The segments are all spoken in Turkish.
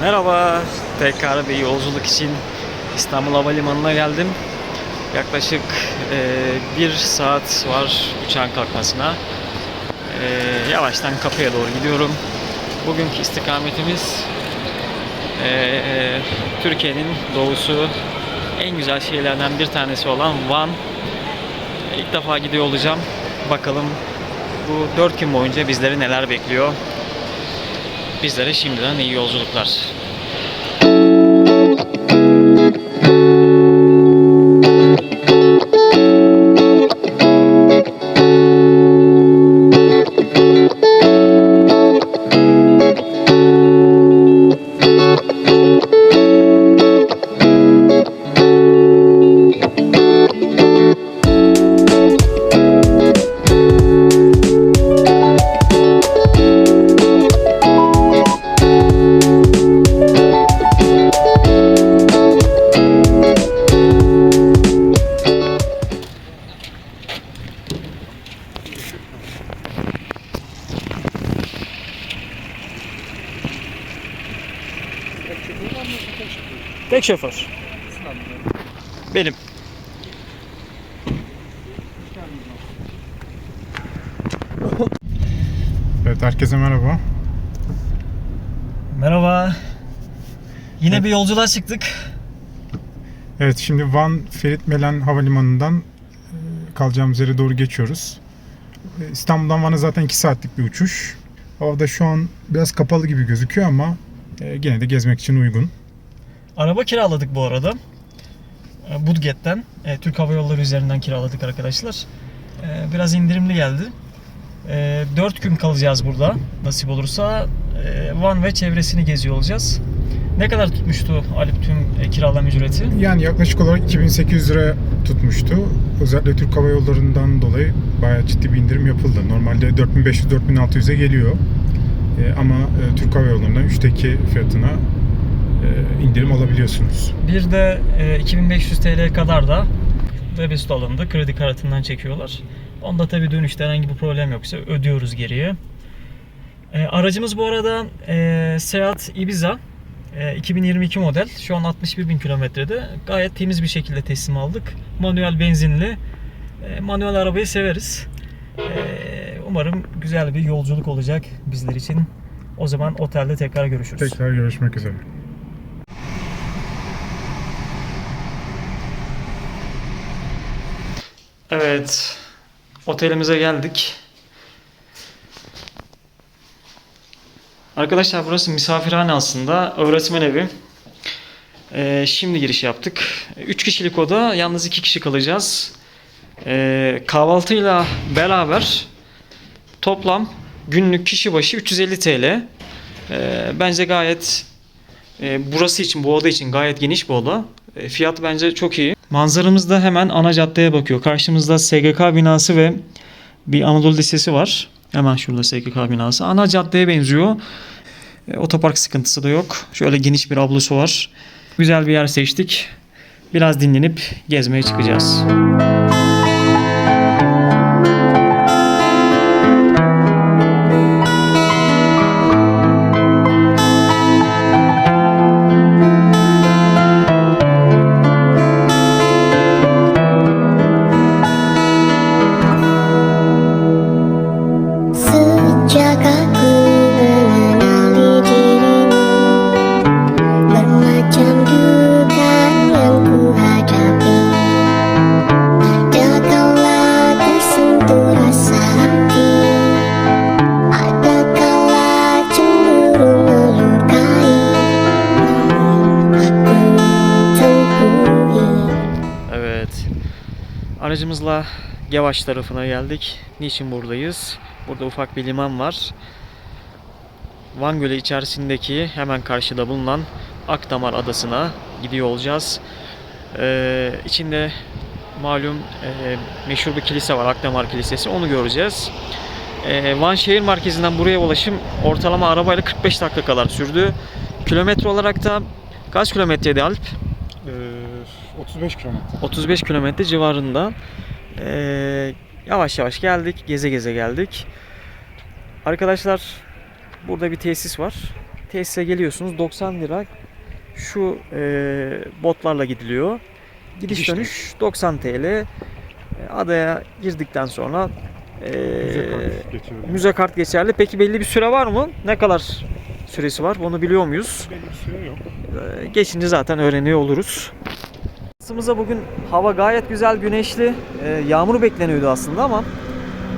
Merhaba, tekrar bir yolculuk için İstanbul Havalimanı'na geldim. Yaklaşık e, bir saat var uçağın kalkmasına. E, yavaştan kapıya doğru gidiyorum. Bugünkü istikametimiz e, e, Türkiye'nin doğusu en güzel şehirlerden bir tanesi olan Van. E, İlk defa gidiyor olacağım. Bakalım bu 4 gün boyunca bizleri neler bekliyor. Bizlere şimdiden iyi yolculuklar. Şoför. Benim. Evet herkese merhaba. Merhaba. Yine bir yolculuğa çıktık. Evet şimdi Van Ferit Melen Havalimanı'ndan e, kalacağımız yere doğru geçiyoruz. E, İstanbul'dan Van'a zaten 2 saatlik bir uçuş. Havada şu an biraz kapalı gibi gözüküyor ama e, gene de gezmek için uygun. Araba kiraladık bu arada. E, Budget'ten. e, Türk Hava Yolları üzerinden kiraladık arkadaşlar. E, Biraz indirimli geldi. 4 gün kalacağız burada nasip olursa. E, Van ve çevresini geziyor olacağız. Ne kadar tutmuştu Alp tüm e, kiralama ücreti? Yani yaklaşık olarak 2800 lira tutmuştu. Özellikle Türk Hava Yolları'ndan dolayı bayağı ciddi bir indirim yapıldı. Normalde 4500-4600'e geliyor. E, ama e, Türk Hava Yolları'ndan 3'te 2 fiyatına e, indirim alabiliyorsunuz. Bir de e, 2500 TL kadar da debit alındı. Kredi kartından çekiyorlar. Onda tabi dönüşte herhangi bir problem yoksa ödüyoruz geriye. E, aracımız bu arada e, Seat Ibiza e, 2022 model. Şu an 61 bin kilometrede. Gayet temiz bir şekilde teslim aldık. Manuel benzinli. E, manuel arabayı severiz. E, umarım güzel bir yolculuk olacak bizler için. O zaman otelde tekrar görüşürüz. Tekrar görüşmek üzere. Evet. Otelimize geldik. Arkadaşlar burası misafirhane aslında. Öğretmen evi. Ee, şimdi giriş yaptık. 3 kişilik oda. Yalnız 2 kişi kalacağız. Ee, kahvaltıyla beraber toplam günlük kişi başı 350 TL. Ee, bence gayet e, burası için, bu oda için gayet geniş bir oda. E, fiyat bence çok iyi. Manzaramız da hemen ana caddeye bakıyor. Karşımızda SGK binası ve bir Anadolu Lisesi var. Hemen şurada SGK binası. Ana caddeye benziyor. E, otopark sıkıntısı da yok. Şöyle geniş bir ablusu var. Güzel bir yer seçtik. Biraz dinlenip gezmeye çıkacağız. Sejak Yavaş tarafına geldik. Niçin buradayız? Burada ufak bir liman var. Van Gölü içerisindeki hemen karşıda bulunan Akdamar Adası'na gidiyor olacağız. Ee, içinde malum e, meşhur bir kilise var Akdamar Kilisesi. Onu göreceğiz. Ee, Van şehir merkezinden buraya ulaşım ortalama arabayla 45 dakika kadar sürdü. Kilometre olarak da kaç kilometreydi Alp? Ee, 35 kilometre. 35 kilometre civarında. Ee, yavaş yavaş geldik. Geze geze geldik. Arkadaşlar burada bir tesis var. tesise geliyorsunuz 90 lira şu e, botlarla gidiliyor. Gidiş Gidiş dönüş 90 TL. E, Adaya girdikten sonra e, Müze kart geçiyor. müze kart geçerli. Peki belli bir süre var mı? Ne kadar süresi var? Bunu biliyor muyuz? Belli bir süre yok. Ee, Geçince zaten öğreniyor oluruz. Aslımıza bugün hava gayet güzel, güneşli. Ee, Yağmur bekleniyordu aslında ama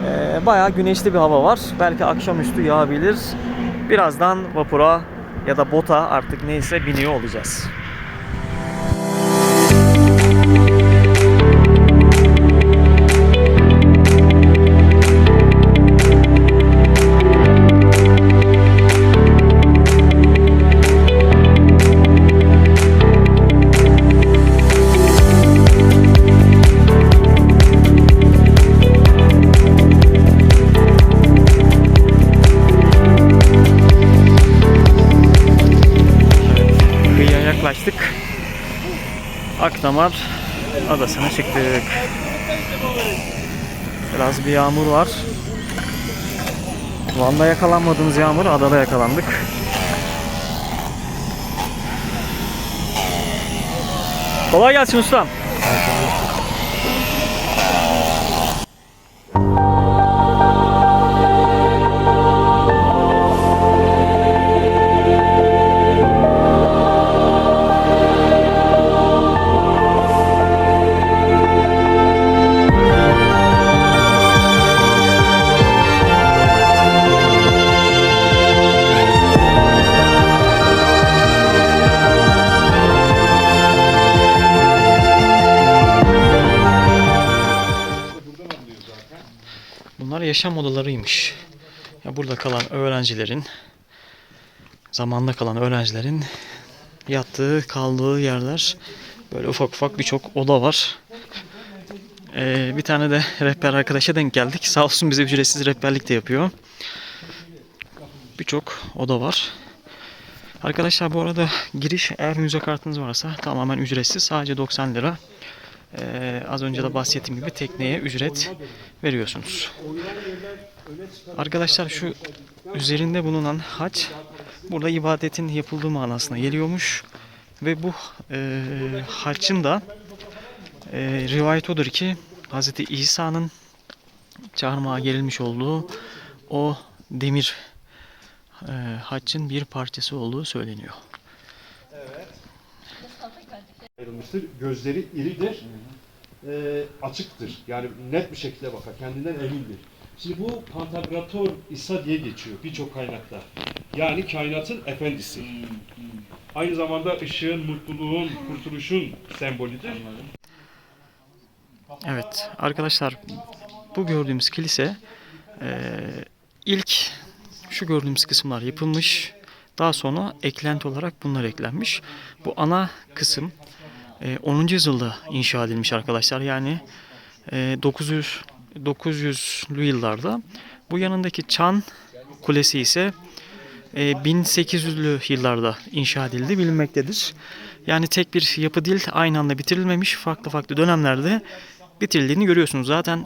e, bayağı güneşli bir hava var. Belki akşamüstü yağabilir. Birazdan vapura ya da bota artık neyse biniyor olacağız. Akdamar adasına çıktık. Biraz bir yağmur var. Van'da yakalanmadığımız yağmur adada yakalandık. Kolay gelsin ustam. Yaşam odalarıymış. Ya burada kalan öğrencilerin zamanda kalan öğrencilerin yattığı, kaldığı yerler böyle ufak ufak birçok oda var. Ee, bir tane de rehber arkadaşa denk geldik. Sağ olsun bize ücretsiz rehberlik de yapıyor. Birçok oda var. Arkadaşlar bu arada giriş eğer müze kartınız varsa tamamen ücretsiz. Sadece 90 lira. Ee, az önce de bahsettiğim gibi tekneye ücret veriyorsunuz. Arkadaşlar şu üzerinde bulunan haç burada ibadetin yapıldığı manasına geliyormuş. Ve bu e, haccın da e, rivayet odur ki Hz. İsa'nın çarmıha gerilmiş olduğu o demir e, haccın bir parçası olduğu söyleniyor. Ayrılmıştır. Gözleri iridir. eee, açıktır. Yani net bir şekilde bakar. Kendinden emindir. Şimdi bu Pantagruel İsa diye geçiyor birçok kaynakta. Yani kainatın efendisi. Aynı zamanda ışığın, mutluluğun, kurtuluşun sembolüdür. Evet arkadaşlar bu gördüğümüz kilise eee, ilk şu gördüğümüz kısımlar yapılmış. Daha sonra eklenti olarak bunlar eklenmiş. Bu ana kısım 10. yüzyılda inşa edilmiş arkadaşlar. Yani eee, 900 900'lü yıllarda. Bu yanındaki Çan Kulesi ise eee, 1800'lü yıllarda inşa edildi bilinmektedir. Yani tek bir yapı değil aynı anda bitirilmemiş farklı farklı dönemlerde bitirildiğini görüyorsunuz. Zaten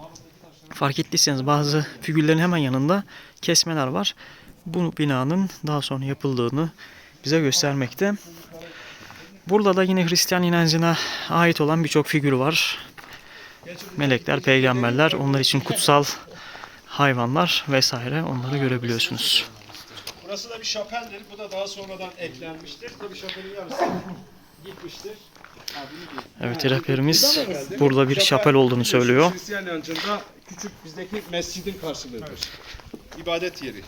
fark ettiyseniz bazı figürlerin hemen yanında kesmeler var. Bu binanın daha sonra yapıldığını bize göstermekte. Burada da yine Hristiyan inancına ait olan birçok figür var. Melekler, peygamberler, onlar için kutsal hayvanlar vesaire onları görebiliyorsunuz. Burası da bir şapeldir. Bu da daha sonradan eklenmiştir. Tabii şapelin yarısı gitmiştir. Evet rehberimiz burada bir şapel olduğunu söylüyor. Hristiyan inancında küçük bizdeki mescidin karşılığıdır. İbadet yeri.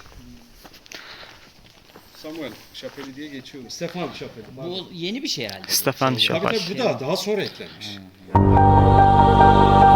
Samuel şapeli diye geçiyordu. Stefan şapeli. Bu yeni bir şey herhalde. Stefan Tabii Şapel. tabii bu da daha sonra eklenmiş. Akdamar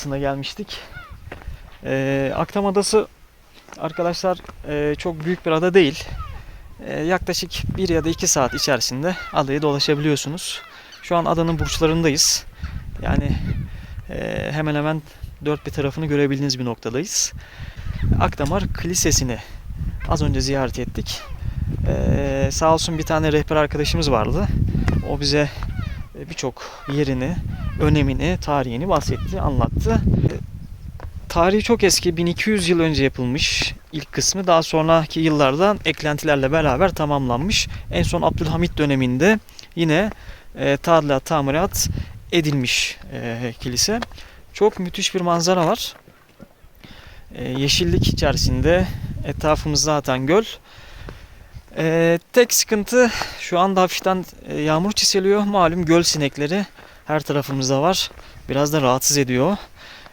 Adası'na gelmiştik. Ee, Akdam Adası arkadaşlar e, çok büyük bir ada değil. E, yaklaşık 1 ya da 2 saat içerisinde adayı dolaşabiliyorsunuz. Şu an adanın burçlarındayız. Yani e, hemen hemen dört bir tarafını görebildiğiniz bir noktadayız. Akdamar Kilisesi'ni az önce ziyaret ettik. Ee, sağ olsun bir tane rehber arkadaşımız vardı. O bize e, birçok yerini, önemini, tarihini bahsetti, anlattı. Tarihi çok eski, 1200 yıl önce yapılmış ilk kısmı. Daha sonraki yıllarda eklentilerle beraber tamamlanmış. En son Abdülhamit döneminde yine e, tadilat, tamirat edilmiş e, kilise. Çok müthiş bir manzara var. E, yeşillik içerisinde etrafımız zaten göl. E, tek sıkıntı şu anda hafiften e, yağmur çiseliyor. Malum göl sinekleri her tarafımızda var. Biraz da rahatsız ediyor.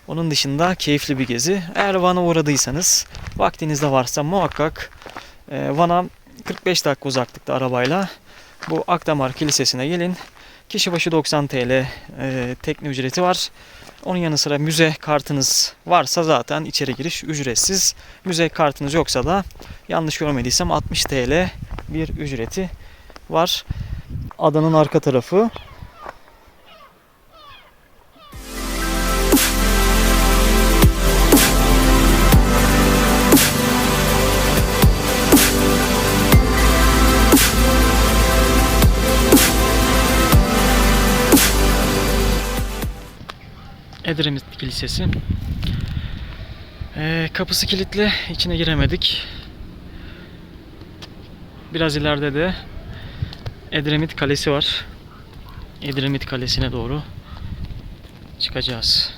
Onun dışında keyifli bir gezi. Eğer Van'a uğradıysanız vaktiniz de varsa muhakkak e, Van'a 45 dakika uzaklıkta arabayla bu Akdamar Kilisesi'ne gelin. Kişi başı 90 TL e, tekne ücreti var. Onun yanı sıra müze kartınız varsa zaten içeri giriş ücretsiz. Müze kartınız yoksa da yanlış görmediysem 60 TL bir ücreti var. Adanın arka tarafı. Edremit Kilisesi. Ee, kapısı kilitli, içine giremedik. Biraz ileride de Edremit Kalesi var. Edremit Kalesi'ne doğru çıkacağız.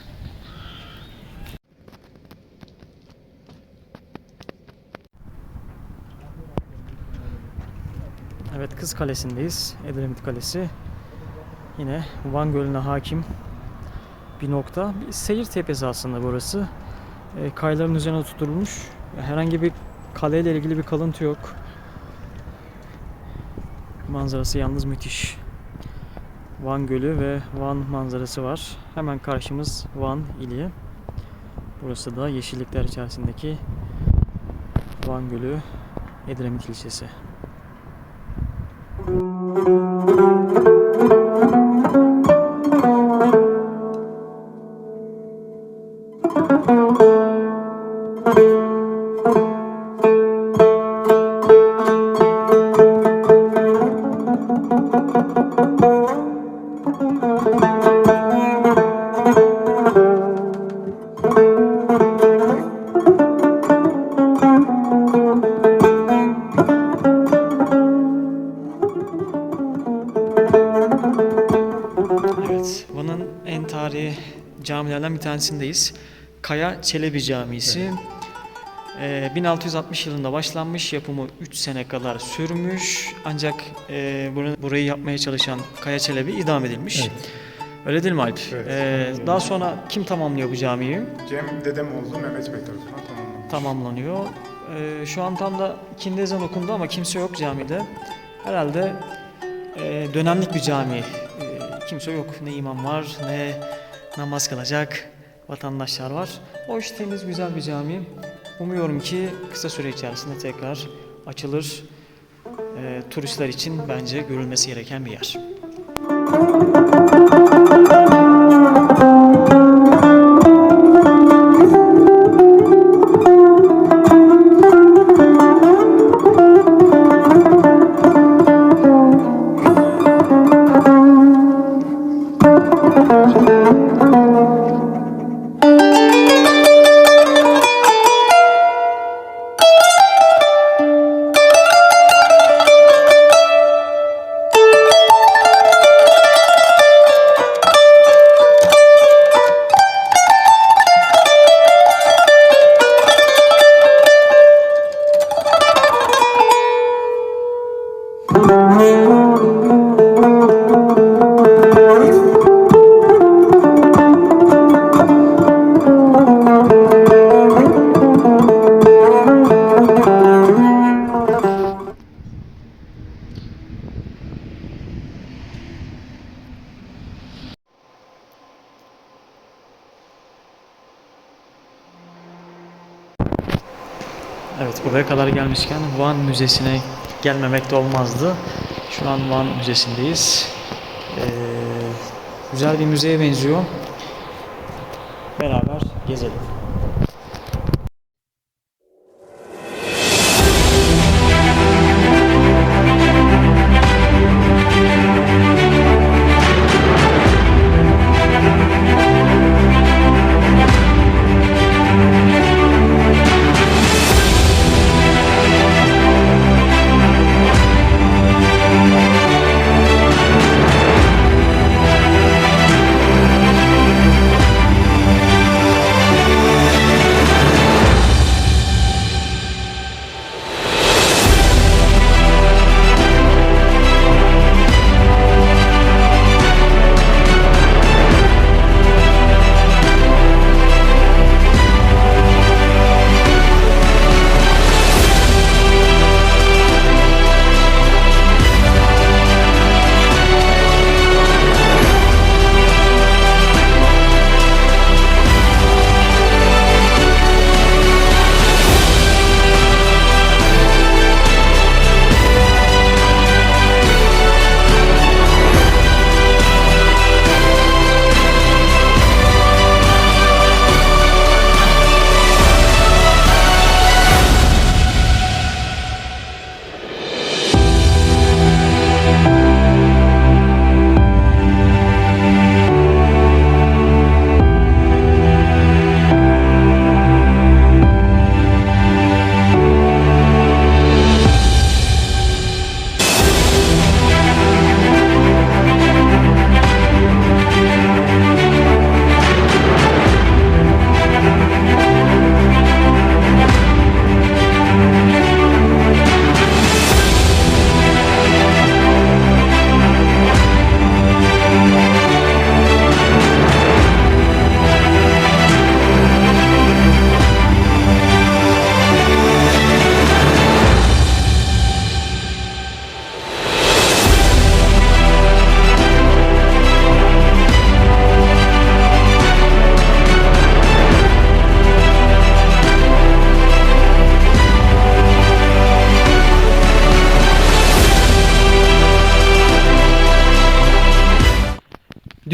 Evet Kız Kalesi'ndeyiz. Edremit Kalesi. Yine Van Gölü'ne hakim bir nokta. Bir seyir tepesi aslında burası. E, kayların üzerine tutulmuş. Herhangi bir kaleyle ilgili bir kalıntı yok. Manzarası yalnız müthiş. Van Gölü ve Van manzarası var. Hemen karşımız Van ili. Burası da yeşillikler içerisindeki Van Gölü Edremit Kilisesi. Evet, camilerden bir tanesindeyiz. Kaya Çelebi Camisi. Ee, 1660 yılında başlanmış, yapımı 3 sene kadar sürmüş. Ancak e, bunu- burayı yapmaya çalışan Kaya Çelebi idam edilmiş. Evet. Öyle değil mi Alp? Evet. Ee, daha sonra kim tamamlıyor bu camiyi? Cem Dedemoğlu Mehmet Bey tarafından tamamlanmış. Tamamlanıyor. Ee, şu an tam da ikindi ezan okundu ama kimse yok camide. Herhalde e, dönemlik bir cami. Ee, kimse yok. Ne imam var ne namaz kılacak vatandaşlar var. Hoş, temiz, güzel bir cami. Umuyorum ki kısa süre içerisinde tekrar açılır. Ee, turistler için bence görülmesi gereken bir yer. Evet buraya kadar gelmişken Van Müzesi'ne gelmemek de olmazdı. Şu an Van Müzesi'ndeyiz. Ee, güzel bir müzeye benziyor. Beraber gezelim.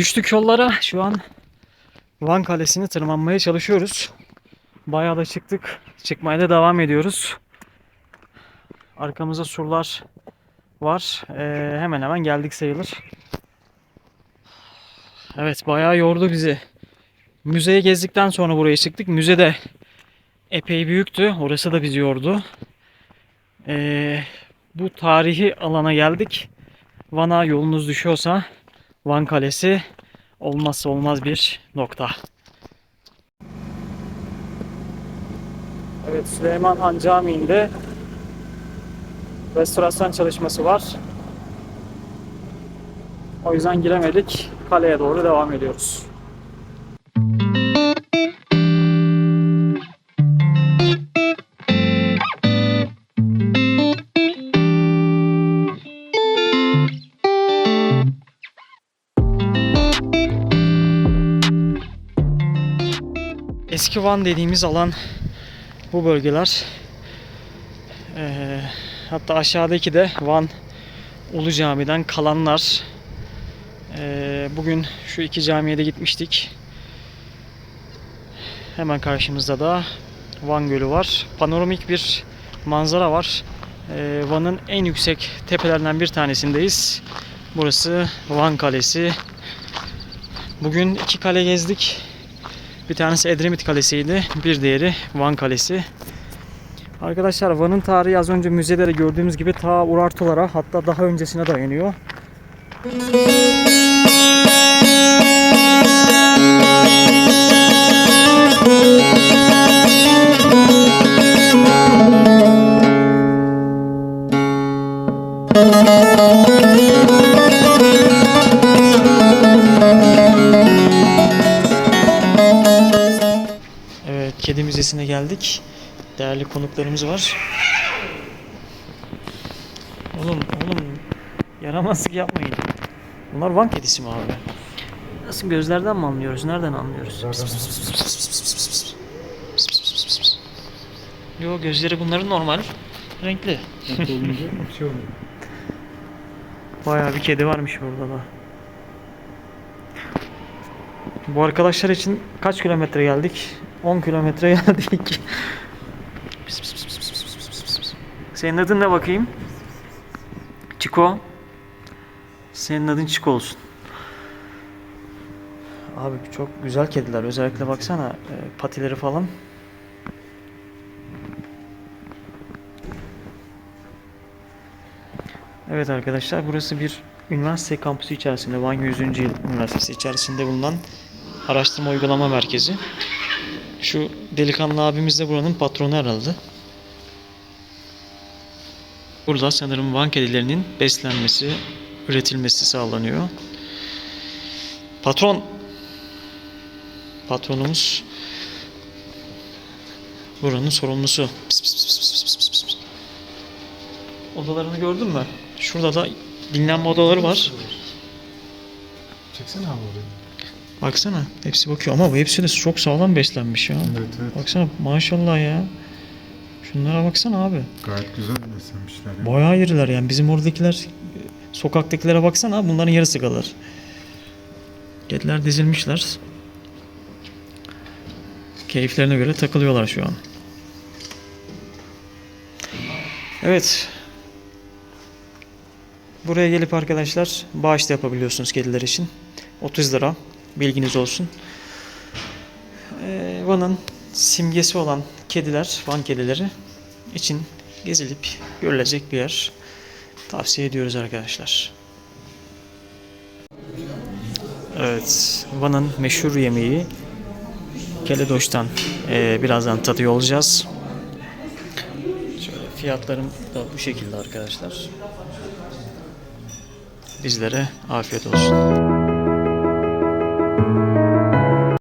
Düştük yollara. Şu an Van Kalesi'ni tırmanmaya çalışıyoruz. Bayağı da çıktık. Çıkmaya da devam ediyoruz. Arkamızda surlar var. Ee, hemen hemen geldik sayılır. Evet bayağı yordu bizi. Müzeye gezdikten sonra buraya çıktık. Müze de epey büyüktü. Orası da bizi yordu. Ee, bu tarihi alana geldik. Van'a yolunuz düşüyorsa Van Kalesi olmazsa olmaz bir nokta. Evet Süleyman Han Camii'nde restorasyon çalışması var. O yüzden giremedik. Kaleye doğru devam ediyoruz. Eski Van dediğimiz alan bu bölgeler. Ee, hatta aşağıdaki de Van Ulu Cami'den kalanlar. Ee, bugün şu iki camiye de gitmiştik. Hemen karşımızda da Van Gölü var. Panoramik bir manzara var. Ee, Van'ın en yüksek tepelerinden bir tanesindeyiz. Burası Van Kalesi. Bugün iki kale gezdik. Bir tanesi Edremit Kalesi'ydi. Bir diğeri Van Kalesi. Arkadaşlar Van'ın tarihi az önce müzede de gördüğümüz gibi ta Urartulara hatta daha öncesine dayanıyor. Müzesi'ne geldik. Değerli konuklarımız var. Oğlum, oğlum yaramazlık yapmayın. Bunlar Van kedisi mi abi? Nasıl gözlerden mi anlıyoruz? Nereden anlıyoruz? Yo gözleri bunların normal. Renkli. Bayağı bir kedi varmış burada da. Bu arkadaşlar için kaç kilometre geldik? 10 kilometre geldik. Senin adın ne bakayım? Çiko. Senin adın Çiko olsun. Abi çok güzel kediler. Özellikle baksana e, patileri falan. Evet arkadaşlar burası bir üniversite kampüsü içerisinde Van 100. Yıl Üniversitesi içerisinde bulunan araştırma uygulama merkezi. Şu delikanlı abimiz de buranın patronu herhalde. Burada sanırım Van kedilerinin beslenmesi, üretilmesi sağlanıyor. Patron patronumuz buranın sorumlusu. Pıs pıs pıs pıs pıs pıs pıs. Odalarını gördün mü? Şurada da dinlenme odaları var. Çeksene abi orayı. Baksana hepsi bakıyor ama bu hepsi de çok sağlam beslenmiş ya. Evet evet. Baksana maşallah ya. Şunlara baksana abi. Gayet güzel beslenmişler. ya. Bayağı iriler yani bizim oradakiler sokaktakilere baksana bunların yarısı kadar. Kediler dizilmişler. Keyiflerine göre takılıyorlar şu an. Evet. Buraya gelip arkadaşlar bağış da yapabiliyorsunuz kediler için. 30 lira. Bilginiz olsun. Ee, Van'ın simgesi olan kediler, Van kedileri için gezilip görülecek bir yer. Tavsiye ediyoruz arkadaşlar. Evet, Van'ın meşhur yemeği Keledoş'tan eee, birazdan tadıyor olacağız. Şöyle fiyatlarım da bu şekilde arkadaşlar. Bizlere afiyet olsun.